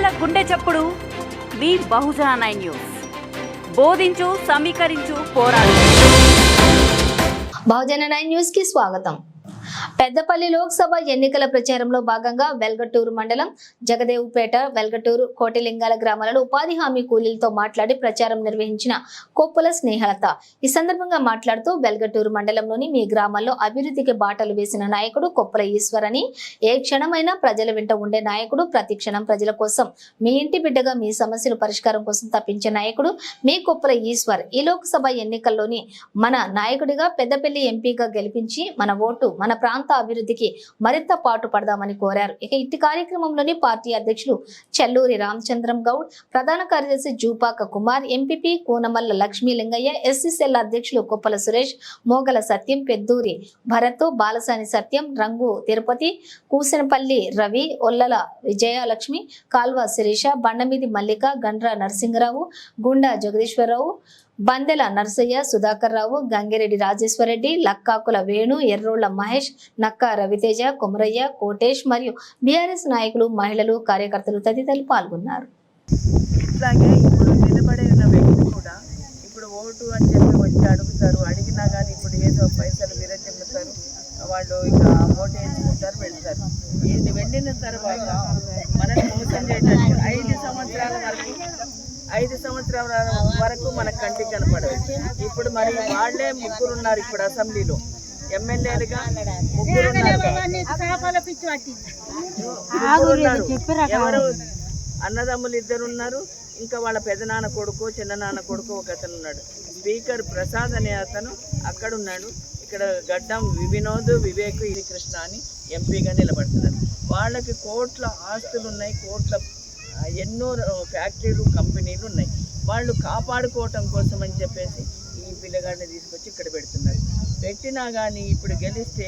చప్పుడు. మీ Bahujan nine news. బోధించు సమీకరించు పోరాడు. బహుజన నైన్ న్యూస్కి స్వాగతం. పెద్దపల్లి లోక్సభ ఎన్నికల ప్రచారంలో భాగంగా వెల్గటూరు మండలం జగదేవుపేట వెల్గటూరు కోటిలింగాల గ్రామాలలో ఉపాధి హామీ కూలీలతో మాట్లాడి ప్రచారం నిర్వహించిన కొప్పుల స్నేహలత. ఈ సందర్భంగా మాట్లాడుతూ వెల్గటూరు మండలంలోని మీ గ్రామాల్లో అభివృద్ధికి బాటలు వేసిన నాయకుడు కొప్పుల ఈశ్వర్ అని ఏ క్షణమైనా ప్రజల వెంట ఉండే నాయకుడు ప్రతి క్షణం ప్రజల కోసం మీ ఇంటి బిడ్డగా మీ సమస్యల పరిష్కారం కోసం తప్పించే నాయకుడు మీ కొప్పుల ఈశ్వర్. ఈ లోక్సభ ఎన్నికల్లోని మన నాయకుడిగా పెద్దపల్లి ఎంపీగా గెలిపించి మన ఓటు మన ప్రాంత అభివృద్ధికి మరింత పాటు పడదామని కోరారు. ఇక ఇట్టి కార్యక్రమంలోని పార్టీ అధ్యక్షులు చెల్లూరి రామచంద్రం గౌడ్ ప్రధాన కార్యదర్శి Jupaka Kumar MPP Koonamalla Lakshmi Lingaiah SC cell అధ్యక్షులు కొప్పల సురేష్ మోగల సత్యం పెద్దూరి భరత్ బాలసాని సత్యం రంగు తిరుపతి కూసినపల్లి రవి ఒల్లల విజయలక్ష్మి కాల్వ శిరీష బండమీది మల్లిక గండ్ర నరసింహరావు గుండా జగదీశ్వరరావు బందెల నర్సయ్య సుధాకర్ రావు గంగిరెడ్డి రాజేశ్వరరెడ్డి లక్కాకుల వేణు ఎర్రోళ్ళ మహేష్ నక్కా రవితేజ కొమరయ్య కోటేష్ మరియు బీఆర్ఎస్ నాయకులు మహిళలు కార్యకర్తలు తదితరులు పాల్గొన్నారు. ఇట్లాగే ఇప్పుడు నిలబడి ఉన్న వ్యక్తి కూడా ఇప్పుడు ఓటు అని చెప్పి వచ్చి అడుగుతారు. అడిగినా కానీ ఇప్పుడు ఏదో పైసలు విరచిమ్ముతారు వాళ్ళు ఇక ఓటు వేసుకుంటారు వెళ్తారు. ఇది వెళ్ళిన తర్వాత మనకు మోసం చేయడానికి ఐదు ఐదు సంవత్సరాల వరకు మన కంటికి కనపడదు. ఇప్పుడు మరి వాళ్ళే ముగ్గురు ఉన్నారు ఇప్పుడు అసెంబ్లీలో. ఎమ్మెల్యేలుగా ముగ్గురు ఎవరు? అన్నదమ్ములు ఇద్దరు ఉన్నారు ఇంకా వాళ్ళ పెదనాన్న కొడుకు చిన్ననాన్న కొడుకు ఒక అతను ఉన్నాడు. స్పీకర్ ప్రసాద్ అనే అతను అక్కడ ఉన్నాడు. ఇక్కడ గడ్డం వినోద్ వివేక్ ఇది కృష్ణ అని ఎంపీగా నిలబడుతున్నారు. వాళ్ళకి కోట్ల ఆస్తులు ఉన్నాయి కోట్ల ఎన్నో ఫ్యాక్టరీలు కంపెనీలు ఉన్నాయి. వాళ్ళు కాపాడుకోవటం కోసం అని చెప్పేసి ఈ పిల్లగాడిని తీసుకొచ్చి ఇక్కడ పెడుతున్నారు. పెట్టినా కానీ ఇప్పుడు గెలిస్తే